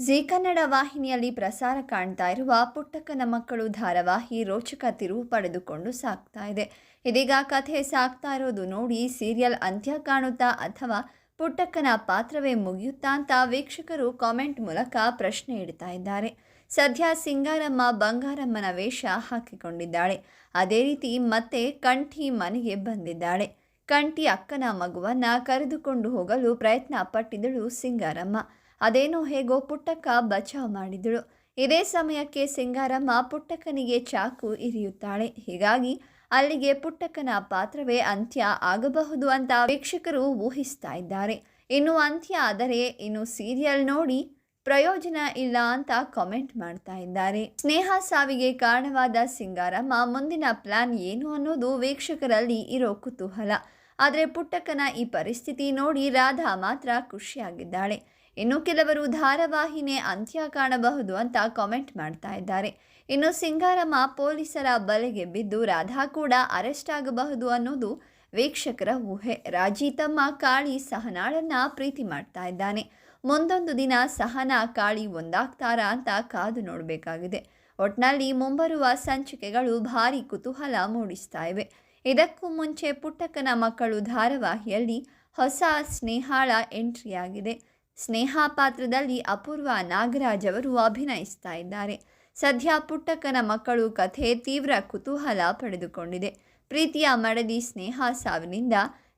G Kannada ವಾಹಿನಿಯಲ್ಲಿ ಪ್ರಸಾರ ಕಾಣ್ತಾ ಇರುವ ಪುಟ್ಟಕ್ಕನ ಮಕ್ಕಳು ಧಾರಾವಾಹಿ ರೋಚಕ ತಿರುವು ಪಡೆದುಕೊಂಡು ಸಾಗ್ತಾ ಇದೆ. ಇದೀಗ ಕಥೆ ಸಾಗ್ತಾ ಇರೋದು ನೋಡಿ ಸೀರಿಯಲ್ ಅಂತ್ಯ ಕಾಣುತ್ತಾ ಅಥವಾ ಪುಟ್ಟಕ್ಕನ ಪಾತ್ರವೇ ಮುಗಿಯುತ್ತಾ ಅಂತ ವೀಕ್ಷಕರು ಕಾಮೆಂಟ್ ಮೂಲಕ ಪ್ರಶ್ನೆ ಇಡ್ತಾ ಇದ್ದಾರೆ. ಸದ್ಯ ಸಿಂಗಾರಮ್ಮ ಬಂಗಾರಮ್ಮನ ವೇಷ ಹಾಕಿಕೊಂಡಿದ್ದಾಳೆ. ಅದೇ ರೀತಿ ಮತ್ತೆ ಕಂಠಿ ಮನೆಗೆ ಬಂದಿದ್ದಾಳೆ. ಕಂಠಿ ಅಕ್ಕನ ಮಗುವನ್ನು ಕರೆದುಕೊಂಡು ಹೋಗಲು ಪ್ರಯತ್ನ ಪಟ್ಟಿದಳು ಸಿಂಗಾರಮ್ಮ. ಅದೇನೋ ಹೇಗೋ ಪುಟ್ಟಕ್ಕ ಬಚಾವ್ ಮಾಡಿದಳು. ಇದೇ ಸಮಯಕ್ಕೆ ಸಿಂಗಾರಮ್ಮ ಪುಟ್ಟಕ್ಕನಿಗೆ ಚಾಕು ಇರಿಯುತ್ತಾಳೆ. ಹೀಗಾಗಿ ಅಲ್ಲಿಗೆ ಪುಟ್ಟಕ್ಕನ ಪಾತ್ರವೇ ಅಂತ್ಯ ಆಗಬಹುದು ಅಂತ ವೀಕ್ಷಕರು ಊಹಿಸ್ತಾ ಇದ್ದಾರೆ. ಇನ್ನು ಅಂತ್ಯ ಆದರೆ ಇನ್ನು ಸೀರಿಯಲ್ ನೋಡಿ ಪ್ರಯೋಜನ ಇಲ್ಲ ಅಂತ ಕಾಮೆಂಟ್ ಮಾಡ್ತಾ ಇದ್ದಾರೆ. ಸ್ನೇಹ ಸಾವಿಗೆ ಕಾರಣವಾದ ಸಿಂಗಾರಮ್ಮ ಮುಂದಿನ ಪ್ಲಾನ್ ಏನು ಅನ್ನೋದು ವೀಕ್ಷಕರಲ್ಲಿ ಇರೋ ಕುತೂಹಲ. ಆದರೆ ಪುಟ್ಟಕ್ಕನ ಈ ಪರಿಸ್ಥಿತಿ ನೋಡಿ ರಾಧಾ ಮಾತ್ರ ಖುಷಿಯಾಗಿದ್ದಾಳೆ. ಇನ್ನು ಕೆಲವರು ಧಾರಾವಾಹಿನೇ ಅಂತ್ಯ ಕಾಣಬಹುದು ಅಂತ ಕಾಮೆಂಟ್ ಮಾಡ್ತಾ ಇದ್ದಾರೆ. ಇನ್ನು ಸಿಂಗಾರಮ್ಮ ಪೊಲೀಸರ ಬಲೆಗೆ ಬಿದ್ದು ರಾಧಾ ಕೂಡ ಅರೆಸ್ಟ್ ಆಗಬಹುದು ಅನ್ನೋದು ವೀಕ್ಷಕರ ಊಹೆ. ರಾಜಿ ತಮ್ಮ ಕಾಳಿ ಸಹನಾಳನ್ನ ಪ್ರೀತಿ ಮಾಡ್ತಾ ಇದ್ದಾನೆ. ಮುಂದೊಂದು ದಿನ ಸಹನಾ ಕಾಳಿ ಒಂದಾಗ್ತಾರಾ ಅಂತ ಕಾದು ನೋಡಬೇಕಾಗಿದೆ. ಒಟ್ನಲ್ಲಿ ಮುಂಬರುವ ಸಂಚಿಕೆಗಳು ಭಾರಿ ಕುತೂಹಲ ಮೂಡಿಸ್ತಾ ಇವೆ. ಇದಕ್ಕೂ ಮುಂಚೆ ಪುಟ್ಟಕ್ಕನ ಮಕ್ಕಳು ಧಾರಾವಾಹಿಯಲ್ಲಿ ಹೊಸ ಸ್ನೇಹಾಳ ಎಂಟ್ರಿಯಾಗಿದೆ. ಸ್ನೇಹ ಪಾತ್ರದಲ್ಲಿ ಅಪೂರ್ವ ನಾಗರಾಜ್ ಅವರು ಅಭಿನಯಿಸ್ತಾ ಇದ್ದಾರೆ. ಸದ್ಯ ಪುಟ್ಟಕ್ಕನ ಮಕ್ಕಳು ಕಥೆ ತೀವ್ರ ಕುತೂಹಲ ಪಡೆದುಕೊಂಡಿದೆ. ಪ್ರೀತಿಯ ಮಡದಿ ಸ್ನೇಹ ಸಾವಿನಿಂದ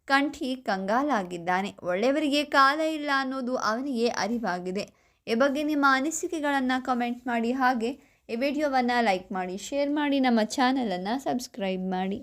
ಕಂಠಿ ಕಂಗಾಲಾಗಿದ್ದಾನೆ. ಒಳ್ಳೆಯವರಿಗೆ ಕಾಲ ಇಲ್ಲ ಅನ್ನೋದು ಅವನಿಗೆ ಅರಿವಾಗಿದೆ. ಈ ಬಗ್ಗೆ ನಿಮ್ಮ ಅನಿಸಿಕೆಗಳನ್ನು ಕಮೆಂಟ್ ಮಾಡಿ. ಹಾಗೆ ಈ ವಿಡಿಯೋವನ್ನು ಲೈಕ್ ಮಾಡಿ ಶೇರ್ ಮಾಡಿ. ನಮ್ಮ ಚಾನಲನ್ನು ಸಬ್ಸ್ಕ್ರೈಬ್ ಮಾಡಿ.